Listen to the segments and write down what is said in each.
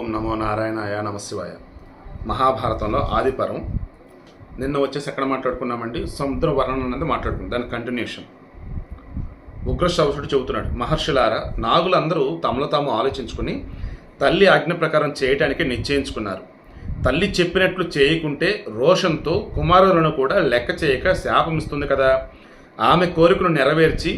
ఓం నమో నారాయణాయ నమశివాయ. మహాభారతంలో ఆదిపరం నిన్న వచ్చేసి ఎక్కడ మాట్లాడుకున్నామండి? సముద్ర వర్ణన అనేది మాట్లాడుకున్నాం. దాని కంటిన్యూషన్ ఉగ్రశ్రవసుడు చెబుతున్నాడు మహర్షులారా నాగులందరూ తమలో తాము ఆలోచించుకుని తల్లి ఆజ్ఞ ప్రకారం చేయటానికి నిశ్చయించుకున్నారు. తల్లి చెప్పినట్లు చేయకుంటే రోషంతో కుమారులను కూడా లెక్క చేయక శాపం ఇస్తుంది కదా. ఆమె కోరికను నెరవేర్చి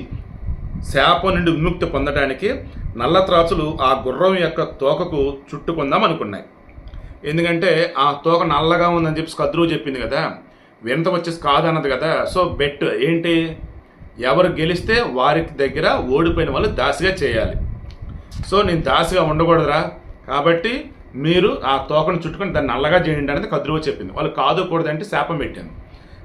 శాపం నుండి విముక్తి పొందడానికి నల్లత్రాచులు ఆ గుర్రం యొక్క తోకకు చుట్టుకుందాం అనుకున్నాయి ఎందుకంటే ఆ తోక నల్లగా ఉందని చెప్పి కద్రువు చెప్పింది కదా వింత వచ్చేసి కాదన్నది కదా. సో బెట్ ఏంటి? ఎవరు గెలిస్తే వారికి దగ్గర ఓడిపోయిన వాళ్ళు దాసిగా చేయాలి. సో నేను దాసిగా ఉండకూడదురా. కాబట్టి మీరు ఆ తోకను చుట్టుకొని దాన్ని నల్లగా చేయండి అనేది కద్రువు చెప్పింది. వాళ్ళు కాదు కూడదంటే శాపం పెట్టాను.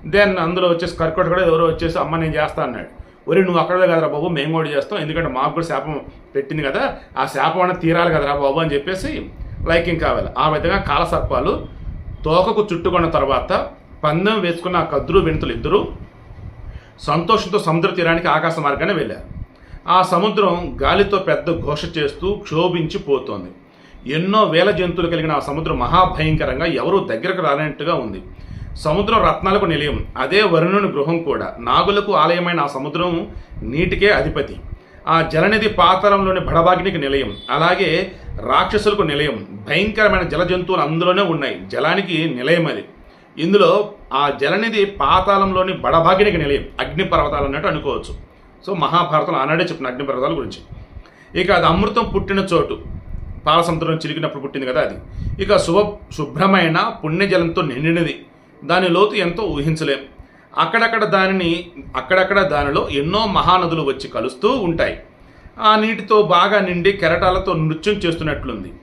దెన్ అందులో వచ్చేసి కర్కోట కూడా ఎవరో వచ్చేసి అమ్మ నేను చేస్తా అన్నాడు. ఒరే నువ్వు అక్కడే కదరా బాబు మేము కూడా చేస్తాం. ఎందుకంటే మాకు కూడా శాపం పెట్టింది కదా ఆ శాపం అనేది తీరాలి కదరా బాబు అని చెప్పేసి లైకింగ్ కావాలి ఆ విధంగా కాలసర్పాలు తోకకు చుట్టుకున్న తర్వాత పందెం వేసుకున్న ఆ కద్రు వెనుతులు ఇద్దరు సంతోషంతో సముద్ర తీరానికి ఆకాశ మార్గానే వెళ్ళారు. ఆ సముద్రం గాలితో పెద్ద ఘోష చేస్తూ క్షోభించి పోతోంది. ఎన్నో వేల జంతువులు కలిగిన ఆ సముద్రం మహాభయంకరంగా ఎవరూ దగ్గరకు రానట్టుగా ఉంది. సముద్రం రత్నాలకు నిలయం. అదే వరుణుని గృహం కూడా. నాగులకు ఆలయమైన ఆ సముద్రం నీటికే అధిపతి. ఆ జలనిధి పాతరంలోని బడబాగ్నికి నిలయం. అలాగే రాక్షసులకు నిలయం. భయంకరమైన జల జంతువులు అందులోనే ఉన్నాయి. జలానికి నిలయం అది. ఇందులో ఆ జలనిధి పాతాళంలోని బడభాగినికి నిలయం. అగ్నిపర్వతాలు అన్నట్టు అనుకోవచ్చు. సో మహాభారతం ఆనాడే చెప్పిన అగ్నిపర్వతాల గురించి. ఇక అది అమృతం పుట్టిన చోటు. పాలసముద్రం చిరిగినప్పుడు పుట్టింది కదా అది. ఇక శుభ శుభ్రమైన పుణ్యజలంతో నిండినది. దాని లోతు ఎంతో ఊహించలేం. అక్కడక్కడ దానిని అక్కడక్కడ దానిలో ఎన్నో మహానదులు వచ్చి కలుస్తూ ఉంటాయి. ఆ నీటితో బాగా నిండి కెరటాలతో నృత్యం చేస్తున్నట్లుంది.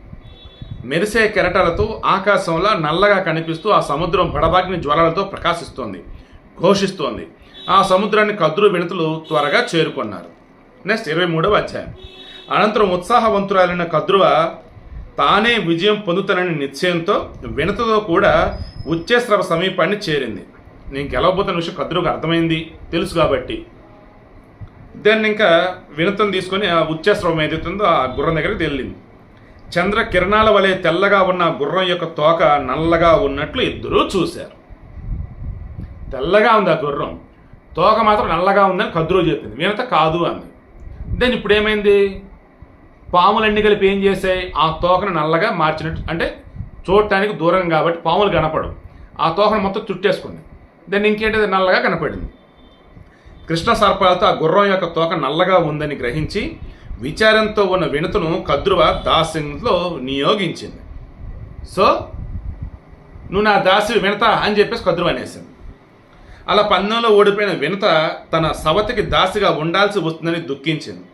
మెరిసే కెరటాలతో ఆకాశంలో నల్లగా కనిపిస్తూ ఆ సముద్రం బడబాగిన జ్వరాలతో ప్రకాశిస్తోంది ఘోషిస్తోంది. ఆ సముద్రాన్ని కదురు వినతులు త్వరగా చేరుకున్నారు. నెక్స్ట్ ఇరవై మూడవ అధ్యాయం. అనంతరం ఉత్సాహవంతురాలైన కద్రువ తానే విజయం పొందుతానని నిశ్చయంతో వినతతో కూడా ఉచ్చేశ్రవ సమీపాన్ని చేరింది. నేను గెలవబోతున్న విషయం కద్రుకు అర్థమైంది తెలుసు కాబట్టి. దాన్ని ఇంకా వినతం తీసుకొని ఆ ఉచ్చేశ్రవం ఏదైతుందో ఆ గుర్రం దగ్గరికి వెళ్ళింది చంద్ర కిరణాల వలె తెల్లగా ఉన్న గుర్రం యొక్క తోక నల్లగా ఉన్నట్లు ఇద్దరూ చూశారు. తెల్లగా ఉంది ఆ గుర్రం. తోక మాత్రం నల్లగా ఉందని కద్రు చెప్పింది. వినత కాదు అంది. దాన్ని ఇప్పుడు ఏమైంది పాములన్నీ కలిపి ఏం చేసాయి ఆ తోకను నల్లగా మార్చినట్టు అంటే చూడటానికి దూరం కాబట్టి పాములు కనపడవు. ఆ తోకను మొత్తం చుట్టేసుకుంది. దాన్ని ఇంకేంటిది? నల్లగా కనపడింది. కృష్ణ సర్పాలతో ఆ గుర్రం యొక్క తోక నల్లగా ఉందని గ్రహించి విచారంతో ఉన్న వినతును కద్రువ దాసింగ్లో నియోగించింది. సో నువ్వు నా దాసి వినత? అని చెప్పేసి కద్రువ అనేసింది. అలా పందెంలో ఓడిపోయిన వినత తన సవతికి దాసిగా ఉండాల్సి వస్తుందని దుఃఖించింది.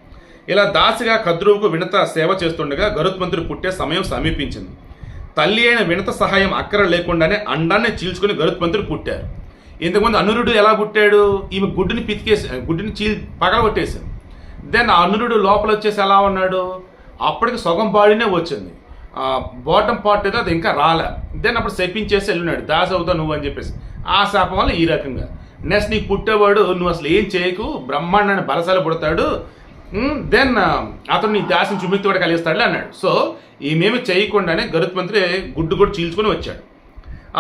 ఇలా దాసిగా కద్రువుకు వినత సేవ చేస్తుండగా గరుత్మంతుడు పుట్టే సమయం సమీపించింది. తల్లి అయిన వినత సహాయం అక్కర లేకుండానే అండాన్ని చీల్చుకుని గరుత్మంతుడు పుట్టారు. ఇంతకుముందు అనురుడు ఎలా పుట్టాడు? ఈమె గుడ్డుని పితికేసి గుడ్డుని చీల్ పగలగొట్టేసింది. దెన్ అనురుడు లోపల వచ్చేసి ఎలా ఉన్నాడు? అప్పటికి సగం బాడీనే వచ్చింది. బాటమ్ పార్ట్ ఏదో అది ఇంకా రాలే. దెన్ అప్పుడు శపించేసి వెళ్ళినాడు. దాసి అవుతా నువ్వు అని చెప్పేసి. ఆ శాపం వల్ల ఈ రకంగా. నెక్స్ట్ నీకు పుట్టేవాడు నువ్వు అసలు ఏం చేయకు? బ్రహ్మాండాన్ని బలసాలు పుడతాడు. Hmm? దెన్ um, అతను నీ దాసిని చుమిక్తి కూడా కలిగిస్తాడు అన్నాడు. సో ఈమెమి చేయకుండానే గరుత్మంత్రి గుడ్డు కూడా చీల్చుకొని వచ్చాడు.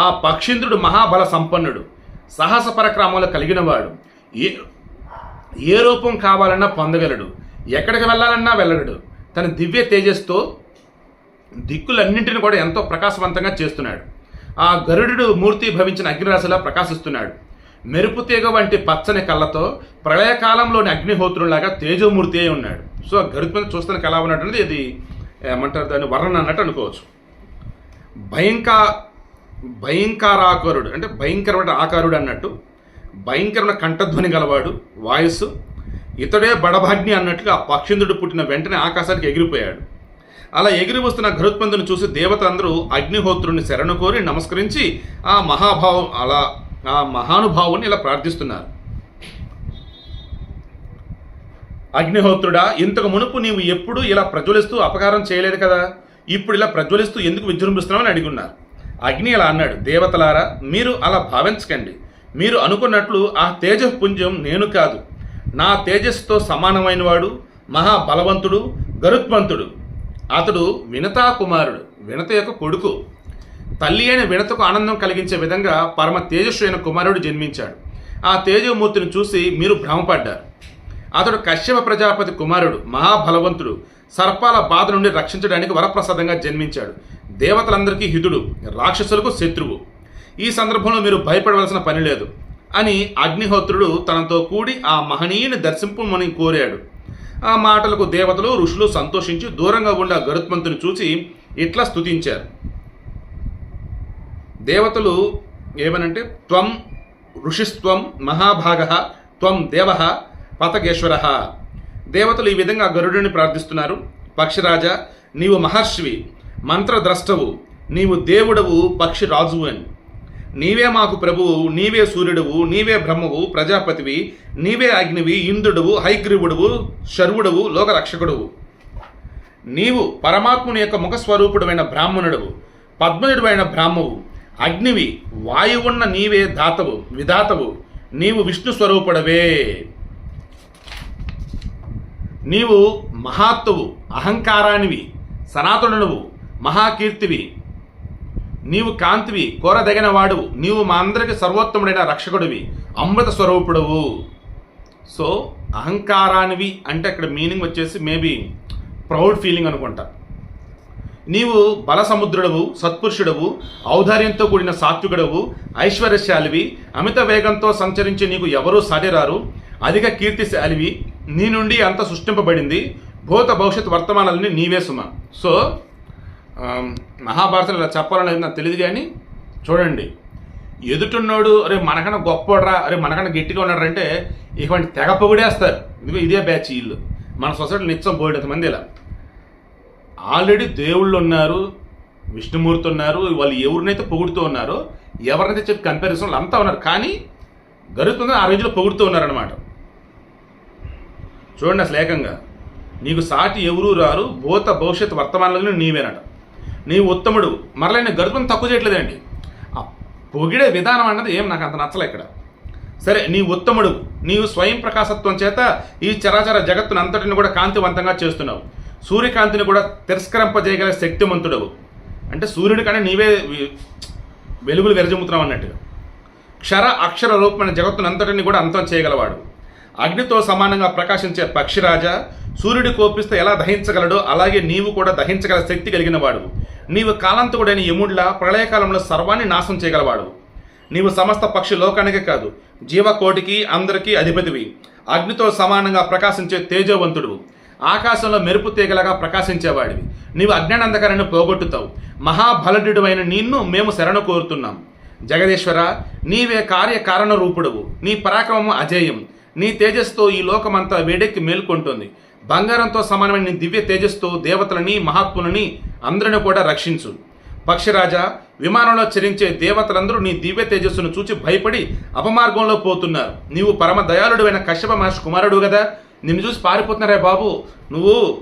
ఆ పక్షింద్రుడు మహాబల సంపన్నుడు సాహస పరక్రమాలు కలిగినవాడు ఏ ఏ రూపం కావాలన్నా పొందగలడు ఎక్కడికి వెళ్ళాలన్నా వెళ్ళడు. తన దివ్య తేజస్తో దిక్కులన్నింటిని కూడా ఎంతో ప్రకాశవంతంగా చేస్తున్నాడు. ఆ గరుడు మూర్తి భవించిన అగ్నిరాశిలా ప్రకాశిస్తున్నాడు. మెరుపు తీగ వంటి పచ్చని కళ్ళతో ప్రళయకాలంలోని అగ్నిహోత్రులాగా తేజోమూర్తి అయి ఉన్నాడు. సో ఆ గరుత్మంతుడు చూస్తానికి ఎలా ఉన్నాడు అనేది ఇది ఏమంటారు దాన్ని వర్ణన అన్నట్టు అనుకోవచ్చు. భయంకర భయంకరాకారుడు అంటే భయంకరమైన ఆకారుడు అన్నట్టు భయంకరమైన కంఠధ్వని గలవాడు వాయస్సు ఇతడే బడభాగ్ని అన్నట్టుగా ఆ పక్షిందుడు పుట్టిన వెంటనే ఆకాశానికి ఎగిరిపోయాడు. అలా ఎగిరి వస్తున్న గరుత్మంతుని చూసి దేవతలందరూ అగ్నిహోత్రుని శరణు కోరి నమస్కరించి ఆ మహాభావం అలా ఆ మహానుభావుని ఇలా ప్రార్థిస్తున్నారు. అగ్నిహోత్రుడా ఇంతకు మునుపు నీవు ఎప్పుడు ఇలా ప్రజ్వలిస్తూ అపకారం చేయలేదు కదా? ఇప్పుడు ఇలా ప్రజ్వలిస్తూ ఎందుకు విజృంభిస్తున్నామని అని అడిగున్నారు అగ్ని ఇలా అన్నాడు దేవతలారా మీరు అలా భావించకండి. మీరు అనుకున్నట్లు ఆ తేజపుంజం నేను కాదు. నా తేజస్సుతో సమానమైన వాడు మహాబలవంతుడు గరుత్మంతుడు. అతడు వినతా కుమారుడు వినత యొక్క కొడుకు. తల్లి అయిన వినతకు ఆనందం కలిగించే విధంగా పరమ తేజస్సు అయిన కుమారుడు జన్మించాడు. ఆ తేజమూర్తిని చూసి మీరు భ్రమపడ్డారు. అతడు కశ్యప ప్రజాపతి కుమారుడు మహాబలవంతుడు సర్పాల బాధ నుండి రక్షించడానికి వరప్రసాదంగా జన్మించాడు. దేవతలందరికీ హితుడు రాక్షసులకు శత్రువు. ఈ సందర్భంలో మీరు భయపడవలసిన పని లేదు అని అగ్నిహోత్రుడు తనతో కూడి ఆ మహనీయుని దర్శింపమని కోరాడు. ఆ మాటలకు దేవతలు ఋషులు సంతోషించి దూరంగా ఉండే గరుత్మంతుని చూసి ఇట్లా స్తుతించారు. దేవతలు ఏమనంటే త్వం ఋషిస్త్వం మహాభాగ త్వం దేవ పతగేశ్వర దేవతలు ఈ విధంగా గరుడుని ప్రార్థిస్తున్నారు. పక్షిరాజ నీవు మహర్షివి మంత్రద్రష్టవు నీవు దేవుడవు పక్షిరాజువు అని. నీవే మాకు ప్రభువు నీవే సూర్యుడవు నీవే బ్రహ్మవు ప్రజాపతివి నీవే అగ్నివి ఇంద్రుడవు హైగ్రీవుడవు శర్వుడవు లోకరక్షకుడువు. నీవు పరమాత్ముని యొక్క ముఖస్వరూపుడమైన బ్రాహ్మణుడవు పద్మజుడమైన బ్రాహ్మవు. అగ్నివి వాయువున్న నీవే దాతవు విధాతవు నీవు విష్ణు స్వరూపుడవే. నీవు మహాత్తువు అహంకారానివి సనాతనుడువు మహాకీర్తివి. నీవు కాంతివి కోరదగిన వాడువు నీవు మా అందరికి సర్వోత్తముడైన రక్షకుడివి అమృత స్వరూపుడువు. సో అహంకారానివి అంటే అక్కడ మీనింగ్ వచ్చేసి మేబీ ప్రౌడ్ ఫీలింగ్ అనుకుంటా. నీవు బల సముద్రుడవు సత్పురుషుడవు ఔదార్యంతో కూడిన సాత్వికుడవు ఐశ్వర్యశాలివి అమిత వేగంతో సంచరించి నీకు ఎవరూ సాటిరారు అధిక కీర్తిశాలివి నీ నుండి అంత సృష్టింపబడింది భూత భవిష్యత్ వర్తమానాలని నీవే సుమ. సో మహాభారతం ఇలా చెప్పాలనేది నాకు తెలియదు కానీ చూడండి. ఎదుటున్నాడు అరే మనకన్నా గొప్పరా అరే మనకన్నా గట్టిగా ఉన్నాడు అంటే ఇటువంటి తెగ పొగిడేస్తారు. ఇదిగో ఇదే బ్యాచ్ వీళ్ళు మన సొసైటీలో నిత్యం పోయేంత మంది ఇలా. ఆల్రెడీ దేవుళ్ళు ఉన్నారు విష్ణుమూర్తి ఉన్నారు వాళ్ళు ఎవరినైతే పొగుడుతూ ఉన్నారో ఎవరినైతే చెప్పి కంపారిజన్ అంతా ఉన్నారు. కానీ గరుతుంది ఆ రేంజ్లో పొగుడుతూ ఉన్నారనమాట చూడండి అసలు ఏకంగా. నీకు సాటి ఎవరూ రారు భూత భవిష్యత్ వర్తమానంలో నీవేనట. నీవు ఉత్తముడు మరలా నేను గరుతుని తక్కువ చేయట్లేదండి ఆ పొగిడే విధానం అన్నది ఏం నాకు అంత నచ్చలే ఇక్కడ. సరే నీ ఉత్తముడు నీవు స్వయం ప్రకాశత్వం చేత ఈ చరాచర జగత్తును అంతటిని కూడా కాంతివంతంగా చేస్తున్నావు. సూర్యకాంతిని కూడా తిరస్కరింపజేయగల శక్తిమంతుడవు. అంటే సూర్యుడి కానీ నీవే వెలుగులు వెరజమ్ముతున్నావు అన్నట్టుగా. క్షర అక్షర రూపమైన జగత్తును అంతటిని కూడా అంతం చేయగలవాడు. అగ్నితో సమానంగా ప్రకాశించే పక్షిరాజా సూర్యుడి కోపిస్తే ఎలా దహించగలడో అలాగే నీవు కూడా దహించగల శక్తి కలిగిన వాడు నీవు కాలంతకుడైన యముడ్ల ప్రళయకాలంలో సర్వాన్ని నాశనం చేయగలవాడు. నీవు సమస్త పక్షి లోకానికే కాదు జీవకోటికి అందరికీ అధిపతివి. అగ్నితో సమానంగా ప్రకాశించే తేజవంతుడు ఆకాశంలో మెరుపు తీగలగా ప్రకాశించేవాడివి. నీవు అజ్ఞానందకరాన్ని పోగొట్టుతావు. మహాబలఢ్యుడు నిన్ను మేము శరణు కోరుతున్నాం. జగదీశ్వర నీవే కార్యకారణ రూపుడవు. నీ పరాక్రమము అజేయం. నీ తేజస్తో ఈ లోకమంతా వేడెక్కి మేల్కొంటుంది. బంగారంతో సమానమైన నీ దివ్య తేజస్తో దేవతలని మహాత్ములని అందరిని కూడా రక్షించు. పక్షిరాజా విమానంలో చరించే దేవతలందరూ నీ దివ్య తేజస్సును చూచి భయపడి అపమార్గంలో పోతున్నారు. నీవు పరమ దయాళుడైన కశ్యప మహర్షి కుమారుడు కదా నిన్ను చూసి పారిపోతున్నారే బాబు. నువ్వు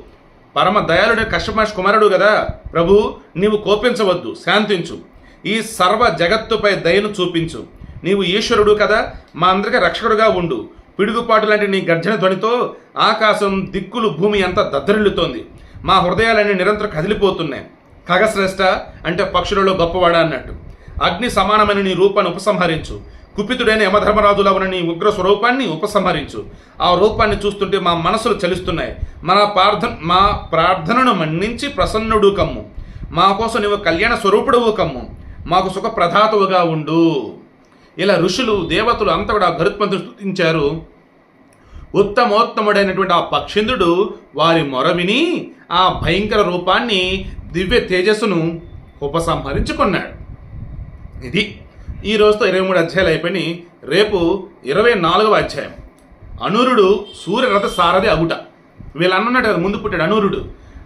పరమ దయాలుడు కశ్యప కుమారుడు కదా. ప్రభు నీవు కోపించవద్దు శాంతించు. ఈ సర్వ జగత్తుపై దయను చూపించు. నీవు ఈశ్వరుడు కదా మా అందరికీ రక్షకుడుగా ఉండు. పిడుగుపాటు లాంటి నీ గర్జన ధ్వనితో ఆకాశం దిక్కులు భూమి అంతా దద్దరిల్లుతోంది. మా హృదయాలన్నీ నిరంతరం కదిలిపోతున్నాయి. ఖగశ్రేష్ఠ అంటే పక్షులలో గొప్పవాడా అన్నట్టు. అగ్ని సమానమైన నీ రూపాన్ని ఉపసంహరించు. కుపితుడైన యమధర్మరాజుల ఉగ్ర స్వరూపాన్ని ఉపసంహరించు. ఆ రూపాన్ని చూస్తుంటే మా మనసులు చలిస్తున్నాయి. మన ప్రార్థన మా ప్రార్థనను మన్నించి ప్రసన్నుడు కమ్ము. మా కోసం నీవు కళ్యాణ స్వరూపుడువు కమ్ము. మాకు సుఖ ప్రధాతవుగా ఉండు. ఇలా ఋషులు దేవతలు అంతా కూడా గరుత్మంతు స్థుతించారు. ఉత్తమోత్తముడైనటువంటి ఆ పక్షింద్రుడు వారి మొర విని ఆ భయంకర రూపాన్ని దివ్య తేజస్సును ఉపసంహరించుకున్నాడు. ఇది ఈ రోజుతో ఇరవై మూడు అధ్యాయాలు అయిపోయినాయి. రేపు ఇరవై నాలుగవ అధ్యాయం. అనూరుడు సూర్య రథ సారథి అగుట. వీళ్ళు అన్నట్టు కదా ముందు పుట్టాడు అనూరుడు.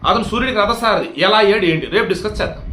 అతను సూర్యుడికి రథసారథి. ఎలా అయ్యాడు ఏంటి? రేపు డిస్కస్ చేద్దాం.